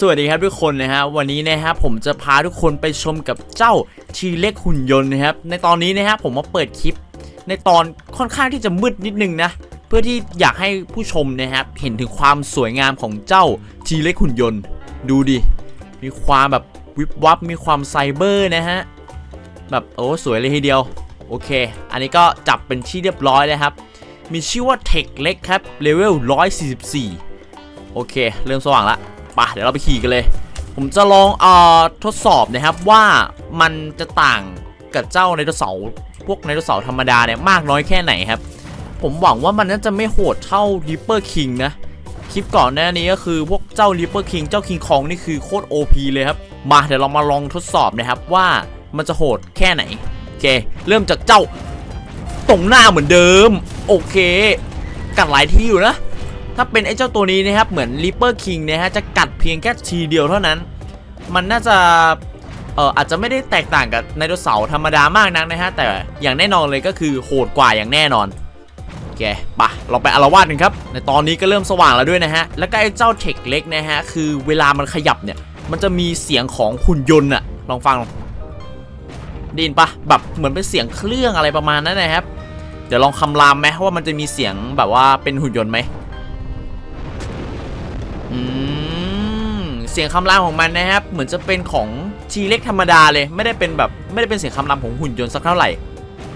สวัสดีครับทุกคนนะฮะวันนี้นะครับผมจะพาทุกคนไปชมกับเจ้าทีเล็กหุ่นยนต์นะครับในตอนนี้นะฮะผมมาเปิดคลิป ในตอนค่อนข้างที่จะมืดนิดนึงนะเพื่อที่อยากให้ผู้ชมนะครับเห็นถึงความสวยงามของเจ้าทีเล็กหุ่นยนต์ ดูดิมีความแบบวิบวับมีความไซเบอร์นะฮะแบบโอ้สวยเลยทีเดียวโอเค อันนี้ก็จับเป็นที่เรียบร้อยแล้วครับ มีชื่อว่าเทคเล็กครับเลเวล144 โอเค เริ่มสว่างละ ปะเดี๋ยวเราไปขี่กันเลย ผมจะลองเอ่อทดสอบนะครับว่ามันจะต่างกับเจ้าไดโนเสาร์พวกไดโนเสาร์ธรรมดาเนี่ยมากน้อยแค่ไหนครับ ผมหวังว่ามันน่าจะไม่โหดเท่า Reaper King นะคลิปก่อนหน้านี้ก็คือพวกเจ้า Reaper King เจ้า King Kong นี่คือโคตร OP เลยครับ มาเดี๋ยวเรามาลองทดสอบนะครับว่ามันจะโหดแค่ไหนโอเค เริ่มจากเจ้าตรงหน้าเหมือนเดิม โอเคกัดหลายที่อยู่นะ ถ้าเป็นไอ้เจ้าตัวนี้นะครับเหมือน Reaper King นะฮะจะกัดเพียงแค่ทีเดียวเท่านั้น มันน่าจะเอออาจจะไม่ได้แตกต่างกับไดโนเสาร์ธรรมดามากนักนะฮะแต่อย่างแน่นอนเลยก็คือโหดกว่าอย่างแน่นอนโอเคปะเราไปอารวาสกันครับในตอนนี้ก็เริ่มสว่างแล้วด้วยนะฮะแล้วก็ไอ้เจ้าเทคเล็กนะฮะคือเวลามันขยับเนี่ยมันจะมีเสียงของหุ่นยนต์อะลองฟังไดยินปะแบบเหมือนเป็นเสียงเครื่องอะไรประมาณนั้นนะครับ เดี๋ยวลองคำรามไหมว่ามันจะมีเสียงแบบว่าเป็นหุ่นยนต์ไหม อืมเสียงคำรามของมันนะครับ เหมือนจะเป็นของทีเล็กธรรมดาเลย ไม่ได้เป็นแบบไม่ได้เป็นเสียงคำรามของหุ่นยนต์สักเท่าไหร่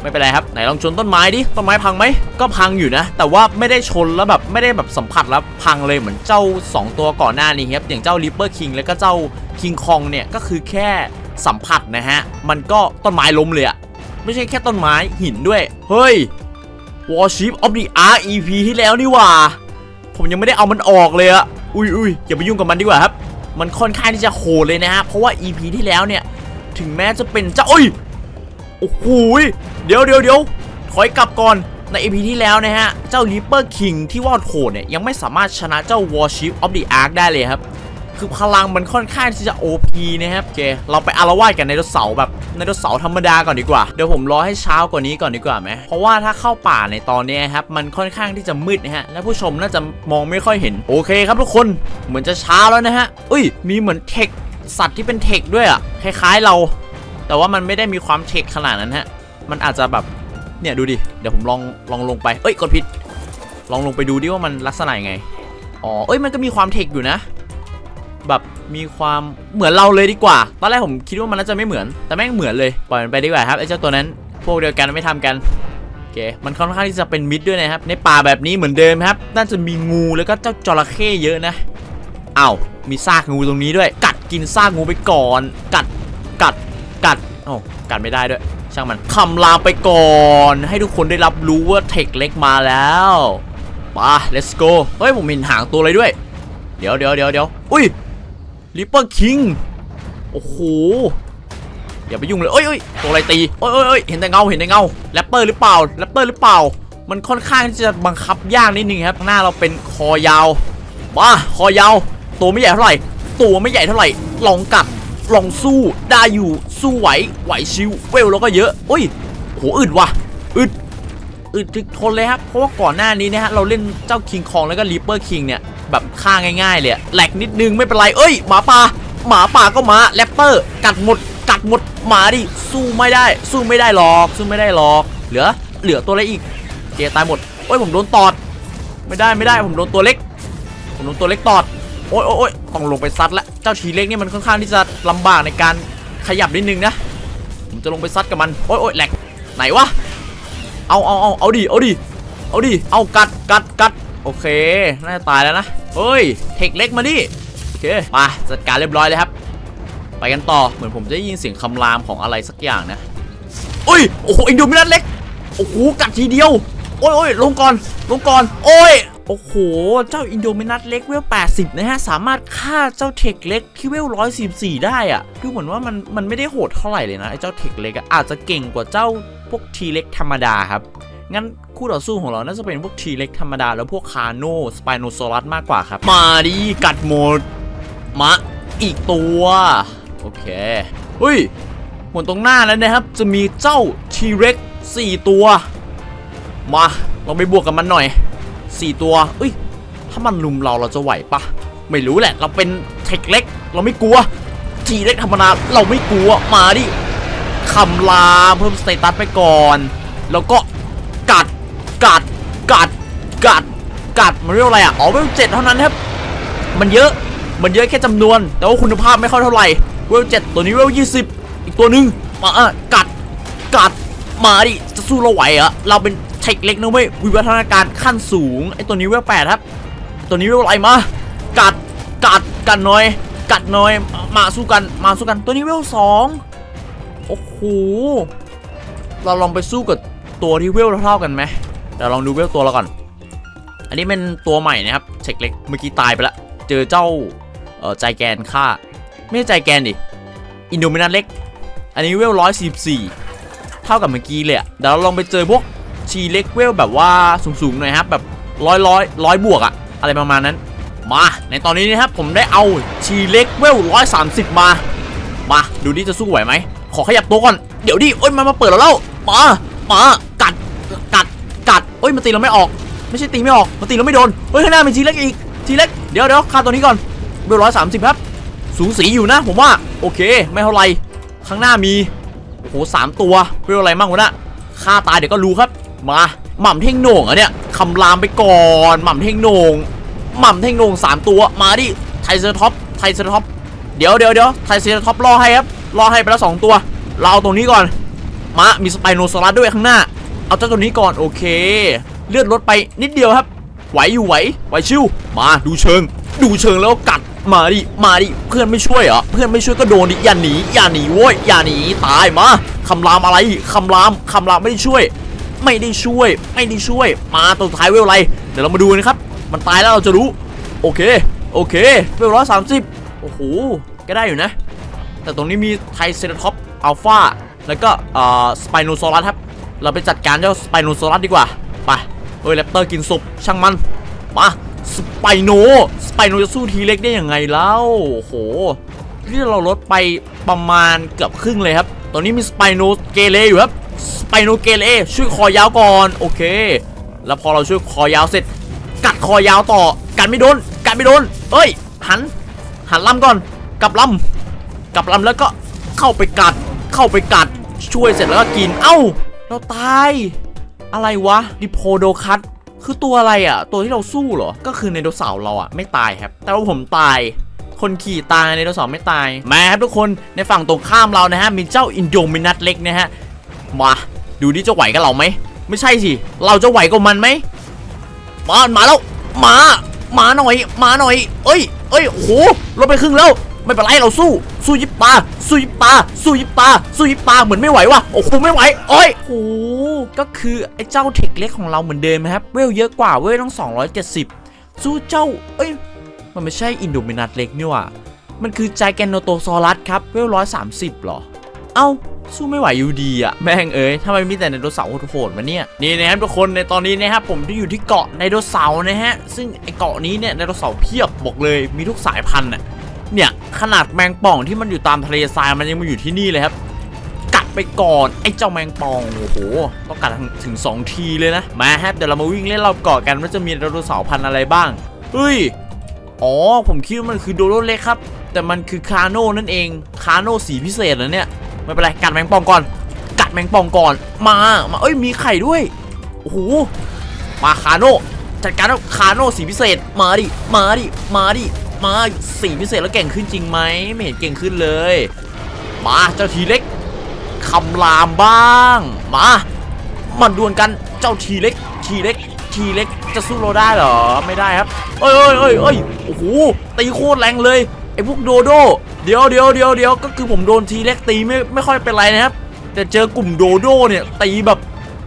ไม่เป็นไรครับ ไหนลองชนต้นไม้ดิ ต้นไม้พังไหม ก็พังอยู่นะ แต่ว่าไม่ได้ชนแล้วแบบไม่ได้แบบสัมผัสแล้วพังเลยเหมือนเจ้า 2 ตัวก่อนหน้านี้ครับ อย่างเจ้า Reaper King แล้วก็เจ้า King Kong เนี่ยก็คือแค่สัมผัสนะฮะ มันก็ต้นไม้ล้มเลยอะไม่ใช่แค่ต้นไม้หินด้วย เฮ้ย Warship of the Ark EP ที่แล้วนี่ว่า ผมยังไม่ได้เอามันออกเลยอะ อุ้ยอุ้ยอย่าไปยุ่งกับมันดีกว่าครับ มันค่อนข้างที่จะโหดเลยนะฮะ เพราะว่า EP ที่แล้วเนี่ย ถึงแม้จะเป็นเจ้าโอ้ย โอ้โหยเดี๋ยวเดี๋ยวเดี๋ยวถอยกลับก่อน ใน EP ที่แล้วนะฮะ เจ้า Reaper King ที่ว่าโหดเนี่ยยังไม่สามารถชนะเจ้า Warship of the Ark ได้เลยครับ คือพลังมันค่อนข้างที่จะ OP นะครับโอเค เราไปอารวาสกันในรถเสาแบบในรถเสาธรรมดาก่อนดีกว่า เดี๋ยวผมรอให้เช้ากว่านี้ก่อนดีกว่าไหมเพราะว่าถ้าเข้าป่าในตอนนี้ครับมันค่อนข้างที่จะมืดนะฮะและผู้ชมน่าจะมองไม่ค่อยเห็นโอเคครับทุกคนเหมือนจะเช้าแล้วนะฮะอุ้ย มีเหมือนเทคสัตว์ที่เป็นเทคด้วยอะคล้ายๆเรา แต่ว่ามันไม่ได้มีความเทคขนาดนั้นฮะมันอาจจะแบบเนี่ยดูดิเดี๋ยวผมลองลองลงไปเอ้ยกดผิดลองลงไปดูดิว่ามันลักษณะยังไงอ๋อเอ้ยมันก็มีความเทคอยู่นะ แบบมีความเหมือนเราเลยดีกว่า ตอนแรกผมคิดว่ามันน่าจะไม่เหมือน แต่แม่งเหมือนเลย ปล่อยมันไปดีกว่าครับไอ้เจ้าตัวนั้น พวกเดียวกันไม่ทำกันโอเค มันค่อนข้างที่จะเป็นมิดด้วยนะครับ ในป่าแบบนี้เหมือนเดิมครับ น่าจะมีงูแล้วก็เจ้าจระเข้เยอะนะเอ้ามีซากงูตรงนี้ด้วย กัดกินซากงูไปก่อน กัด กัด กัดโอ้กัดไม่ได้ด้วย ช่างมันคำลามไปก่อน ให้ทุกคนได้รับรู้ว่าเทคเล็กมาแล้วมา let's go เฮ้ยผมเห็นหางตัวอะไรด้วย เดี๋ยวเดี๋ยวเดี๋ยวเดี๋ยวอุ้ย ริปเปอร์คิงโอ้โหอย่าไปยุ่งเลยเอ้ยเอ้ยตัวอะไรตีเอ้ยเอ้ยเอ้ยเห็นแต่เงาเห็นแต่เงาแรปเปอร์หรือเปล่าแรปเปอร์หรือเปล่า มันค่อนข้างที่จะบังคับยากนิดนึงครับหน้าเราเป็นคอยาวมาคอยาว ตัวไม่ใหญ่เท่าไหร่ ตัวไม่ใหญ่เท่าไหร่ ลองกัดลองสู้ได้อยู่สู้ไหวไหวชิวเวลแล้วก็เยอะโอ้ยโหอึดว่ะอึดอึดถึกทนเลยครับเพราะว่าก่อนหน้านี้นะฮะเราเล่นเจ้าคิงคองแล้วก็รีเปอร์คิงเนี่ย แบบฆ่าง่ายๆเลยอะแหลกนิดนึงไม่เป็นไรเอ้ยหมาป่าหมาป่าก็มาแรปเปอร์ กัดหมดกัดหมดหมาดิสู้ไม่ได้ สู้ไม่ได้หรอกสู้ไม่ได้หรอก เหลือเหลือตัวอะไรอีกเจตายหมดโอ้ยผมโดนตอด ไม่ได้ไม่ได้ผมโดนตัวเล็ก ผมโดนตัวเล็กตอดโอ้ยโอ้ยโอ้ยต้องลงไปซัดล้วเจ้าทีเล็กนี่มันค่อนข้างที่จะลำบากในการขยับนิดนึงนะผมจะลงไปซัดกับมันโอ้ยโอ้ยแหลกไหนวะเอาเอาเอาเอาดิเอาดิเอาดิเอากัดกัดกัดโอเคน่าจะตายแล้วนะ เฮ้ย เทคเล็กมาดิ โอเค มาจัดการเรียบร้อยเลยครับ ไปกันต่อ เหมือนผมจะได้ยินเสียงคำรามของอะไรสักอย่างนะอุ้ย โอ้โหอินโดมินัสเล็ก โอ้โห กัดทีเดียว โอ้ยโอ้ยลงก่อน ลงก่อน โอ้ย โอ้โห เจ้าอินโดมินัสเล็กเวล 80 นะฮะ สามารถฆ่าเจ้าเทคเล็กที่เวล114ได้อะดูเหมือนว่ามันมันไม่ได้โหดเท่าไหร่เลยนะไอ้เจ้าเทคเล็กอะอาจจะเก่งกว่าเจ้าพวกทีเล็กธรรมดาครับ งั้นคู่ต่อสู้ของเราน่าจะเป็นพวกทีเล็กธรรมดา แล้วพวกคาโนสไปโนซอรัสมากกว่าครับ มาดิกัดหมดมาอีกตัว โอเคเฮ้ยหมดตรงหน้าแล้วนะครับ จะมีเจ้าทีเร็ก4ตัว มาเราไปบวกกับมันหน่อย4ตัวเอ้ยถ้ามันลุมเราเราจะไหวปะไม่รู้แหละ เราเป็นเทคเล็ก เราไม่กลัวทีเล็กธรรมดาเราไม่กลัวมาดิคำรามเพิ่มสเตตัสไปก่อน แล้วก็ กัดกัดกัดกัดมันเรียกว่าอะไรอะอ๋อเวลเจ็ดเท่านั้นครับมันเยอะมันเยอะแค่จำนวน แต่ว่าคุณภาพไม่ค่อยเท่าไหร่เวลเจ็ดตัวนี้เวลยี่สิบอีกตัวหนึ่งมาอะกัดกัดมาดิจะสู้เราไหวเหรอเราเป็นเทคเล็กนะเว้ยวิวัฒนาการขั้นสูงไอตัวนี้เวลแปดครับ ตัวนี้เวลอะไรมากัดกัดกัดหน่อย กัดหน่อยมาสู้กันมาสู้กันตัวนี้เวลสองโอ้โหเราลองไปสู้กับตัวที่เวลเท่าๆกันไหม เดี๋ยวลองดูเวลตัวเราก่อน อันนี้เป็นตัวใหม่นะครับเช็คเล็กเมื่อกี้ตายไปล้วเจอเจ้าเอ่อใจแกนฆ่า ไม่ใช่ใจแกนดิอินโดมินันเล็ก อันนี้เวลร้อยสี่สี่เท่ากับเมื่อกี้เลยเดี๋ยวเราลองไปเจอพวกชีเล็กเวลแบบว่าสูงๆหน่อยครับแบบร้อยร้อยร้อยบวกอะอะไรประมาณนั้นมาในตอนนี้นะครับผมได้เอาชีเล็กเวลร้อยสามสิบมา มาดูดิจะสู้ไหวไหมขอขยับตัวก่อน เดี๋ยวดิโอ้ยมันมาเปิดเราแล้วมามา อ้ยมันตีเราไม่ออก ไม่ใช่ตีไม่ออกมันตีเราไม่โดนเฮ้ยข้างหน้าเป็นทีเล็กอีกทีเล็กเดี๋ยวเดี๋ยวฆ่าตัวนี้ก่อนเวลร้อยสามสิบครับ สูงสีอยู่นะ ผมว่าโอเค ไม่เท่าไรข้างหน้ามีโอ้โหสามตัวเวลอะไรมั่งวะนะฆ่าตายเดี๋ยวก็รู้ครับ มาหม่ำเท่งโหน่งอะเนี่ยคำรามไปก่อนหม่ำเท่งโหน่งหม่ำเท่งโหน่งสามตัวมาดิไทเซอร์ท็อปไทเซอร์ท็อปเดี๋ยวเดี๋ยวเดี๋ยวไทเซอร์ท็อปรอให้ครับรอให้ไปแล้วสองตัว เราเอาตรงนี้ก่อนมามีสไปโนซอรัสด้วยข้างหน้า เอาเจ้าตัวนี้ก่อนโอเค เลือดลดไปนิดเดียวครับ ไหวอยู่ไหวไหวชิวมาดูเชิง ดูเชิงแล้วกัดมาดิมาดิเพื่อนไม่ช่วยเหรอเพื่อนไม่ช่วยก็โดนดิอย่าหนีอย่าหนีโว้ยอย่าหนีตายมาคำรามอะไรคำรามคำรามไม่ได้ช่วย ไม่ได้ช่วย ไม่ได้ช่วย มาตัวท้ายเวลอะไรเดี๋ยวเรามาดูนะครับ มันตายแล้วเราจะรู้ โอเค โอเคเวลร้อยสามสิบโอ้โหก็ได้อยู่นะ แต่ตรงนี้มีไทเซราท็อปอัลฟาแล้วก็อ่อสไปโนซอรัสครับ เราไปจัดการเจ้าสไปโนซอรัสดีกว่า ไปเฮ้ยแรปเตอร์กินศพช่างมัน มาสไปโนสไปโนจะสู้ทีเล็กได้ยังไงแล้วโอ้โหที่เราลดไปประมาณเกือบครึ่งเลยครับ ตอนนี้มีสไปโนเกเรอยู่ครับ สไปโนเกเรช่วยคอยาวก่อน โอเค แล้วพอเราช่วยคอยาวเสร็จ กัดคอยาวต่อ กันไม่โดน กันไม่โดน เอ้ย หัน หันลำก่อน กลับลำกลับลำแล้วก็เข้าไปกัด เข้าไปกัด ช่วยเสร็จแล้วก็กิน เอ้า เราตาย อะไรวะดิโพโดคัตคือตัวอะไรอะ ตัวที่เราสู้เหรอ ก็คือไดโนเสาร์เราอะไม่ตายครับ แต่ว่าผมตาย คนขี่ตายไดโนเสาร์ไม่ตาย มาครับทุกคนในฝั่งตรงข้ามเรานะฮะ มีเจ้าอินโดมินัสเล็กนะฮะ มาดูดิจะไหวกับเราไหม ไม่ใช่สิ เราจะไหวกับมันไหมมามาแล้วมามาหน่อยมาหน่อย เอ้ยเอ้ยโอ้โหลดไปครึ่งแล้ว ไม่เป็นไรเราสู้ สู้ยิบตาสู้ยิบตาสู้ยิบตาสู้ยิบตาเหมือนไม่ไหวว่ะโอ้โหไม่ไหวโอ้ยโอ้ก็คือไอ้เจ้าเทคเล็กของเราเหมือนเดิมนะครับเวลเยอะกว่าเวลต้อง 270 สู้เจ้า เอ้ยมันไม่ใช่อินโดมินัสเล็กนี่ว่ามันคือไจแกนโนโตซอรัสครับเวล130หรอ เอ้าสู้ไม่ไหวอยู่ดีอะแม่งเอ้ยทำไมมีแต่ไดโนเสาร์โหดๆมาเนี่ยนี่นะครับทุกคนในตอนนี้นะครับผมที่อยู่ที่เกาะไดโนเสาร์นะฮะซึ่งไอเกาะนี้เนี่ยไดโนเสาร์เพียบบอกเลยมีทุกสายพันธุ์น่ะ เนี่ยขนาดแมงป่องที่มันอยู่ตามทะเลทรายมันยังมาอยู่ที่นี่เลยครับ กัดไปก่อนไอ้เจ้าแมงป่องโอ้โหต้องกัดถึงถึงสองทีเลยนะมาครับเดี๋ยวเรามาวิ่งเล่นรอบเกาะกันว่าจะมีไดโนเสาร์พันธุ์อะไรบ้างเฮ้ยอ๋อผมคิดว่ามันคือโดโรเล็กครับ แต่มันคือคาโน่นั่นเองคาโน่สีพิเศษเหรอเนี่ยไม่เป็นไรกัดแมงป่องก่อน กัดแมงป่องก่อน มามาเอ้ยมีไข่ด้วยโอ้โหมาคาโน่จัดการแล้วคาโน่สีพิเศษ มาดิ มาดิ มาดิ มาสีพิเศษแล้วเก่งขึ้นจริงไหมไม่เห็นเก่งขึ้นเลย มาเจ้าทีเล็กคำรามบ้าง มามาดวลกันเจ้าทีเล็ก ทีเล็ก ทีเล็กจะสู้เราได้เหรอไม่ได้ครับเอ้ยเอ้ยเอ้ยเอ้ยโอ้โหตีโคตรแรงเลยไอ้พวกโดโดเดี๋ยวเดี๋ยวเดี๋ยวเดี๋ยวก็คือผมโดนทีเล็กตีไม่ไม่ค่อยเป็นไรนะครับ แต่เจอกลุ่มโดโดเนี่ยตีแบบ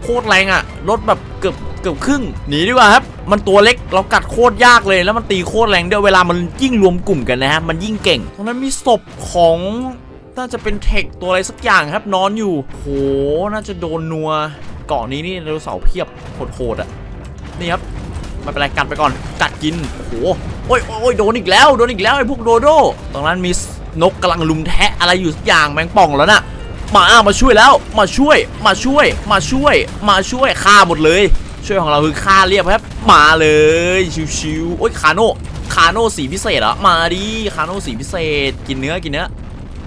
โคตรแรงอะลดแบบเกือบ กือบครึ่งหนีดีกว่าครับมันตัวเล็กเรากัดโคตรยากเลยแล้วมันตีโคตรแรงด้วยเวลามันยิ่งรวมกลุ่มกันนะฮะมันยิ่งเก่งตรงนั้นมีศพของน่าจะเป็นเทคตัวอะไรสักอย่างครับนอนอยู่โหน่าจะโดนนัวเกาะนี้นี่ไดโนเสาร์เพียบโหดๆอะนี่ครับไม่เป็นไรกัดไปก่อนกัดกินโอ้โหโอ้ยโอ้ยโดนอีกแล้วโดนอีกแล้วไอ้พวกโดโดตรงนั้นมีนกกำลังลุมแทะอะไรอยู่สักอย่างแมงป่องแล้วน่ะมามาช่วยแล้วมาช่วยมาช่วย มาช่วย มาช่วยฆ่าหมดเลย ช่วยของเราคือฆ่าเรียบครับ มาเลยชิวๆโอ้ยคาโน่คาโน่สีพิเศษเหรอมาดิคาโน่สีพิเศษ กินเนื้อกินเนื้อ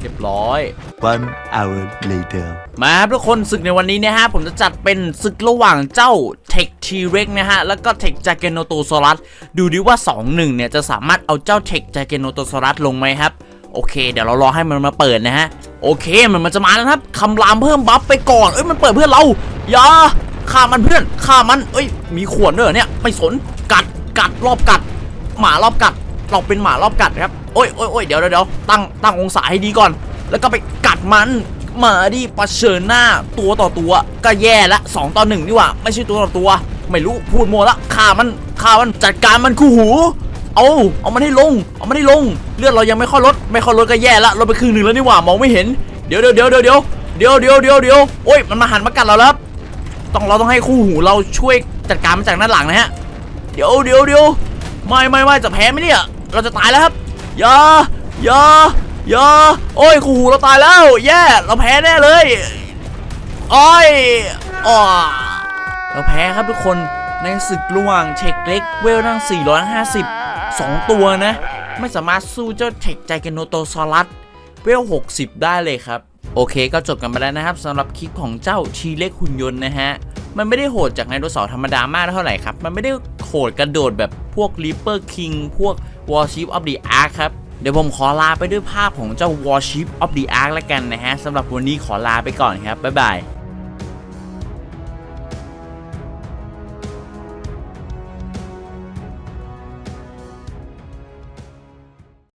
เรียบร้อย One hour later. มาครับทุกคนศึกในวันนี้นะฮะ ผมจะจัดเป็นศึกระหว่างเจ้าเทคทีเร็กนะฮะ แล้วก็เทคจากเกโนโตซอรัสดูดิว่า 2-1 เนี่ย จะสามารถเอาเจ้าเทคจากเกโนโตซอรัสลงไหมครับ โอเค เดี๋ยวเรารอให้มันมาเปิดนะฮะ โอเค มันมันจะมาแล้วนะครับคำรามเพิ่มบัฟไปก่อน เอ้ยมันเปิดเพื่อนเราอย่า ฆ่ามันเพื่อนฆ่ามัน เอ้ย มีขวดเหรอเนี่ยไม่สนกัดกัดรอบกัด หมารอบกัด เราเป็นหมารอบกัดครับโอ้ยโอ้ยโอ้ยเดี๋ยวเดี๋ยวตั้งตั้งองศาให้ดีก่อน แล้วก็ไปกัดมันมาดิปเชิญหน้าตัวต่อตัว ก็แย่ละสองต่อหนึ่งนี่หว่า ไม่ใช่ตัวต่อตัว ไม่รู้พูดมัวละฆ่ามันฆ่ามันจัดการมันคู่หู เอาเอามันให้ลง เอามันให้ลง เลือดเรายังไม่ค่อยลด ไม่ค่อยลดก็แย่ละลดไปครึ่งหนึ่งแล้วนี่หว่ามองไม่เห็นเดี๋ยวเดี๋ยวเดี๋ยวเดี๋ยวเดี๋ยวเดี๋ยวเดี๋ยวเดี๋ยวเดี๋ยวโอ้ยมันมาหันมากัดเราแล้ว ต้องเราต้องให้คู่หูเราช่วยจัดการมันจากด้านหลังนะฮะ เดี๋ยวเดี๋ยวเดี๋ยวไม่ไม่ไม่จะแพ้ไหมเนี่ย เราจะตายแล้วครับอย่าอย่าอย่าโอ้ยคู่หูเราตายแล้ว แย่เราแพ้แน่เลยโอ้ยอ๋อเราแพ้ครับทุกคนในศึกระหว่างเทคเล็กเวลนั่ง 450 2 ตัวนะ ไม่สามารถสู้เจ้าเทคใจเกโนโตซอรัสเวล 60 ได้เลยครับ โอเคก็จบกันไปแล้วนะครับสำหรับคลิปของเจ้าชีเล็กหุ่นยนต์นะฮะ มันไม่ได้โหดจากไดโนเสาร์ธรรมดามากเท่าไหร่ครับ มันไม่ได้โหดกระโดดแบบพวก Reaper King พวก Warship of the Ark ครับ เดี๋ยวผมขอลาไปด้วยภาพของเจ้า Warship of the Ark แล้วกันนะฮะสำหรับวันนี้ขอลาไปก่อนครับ บ๊ายบาย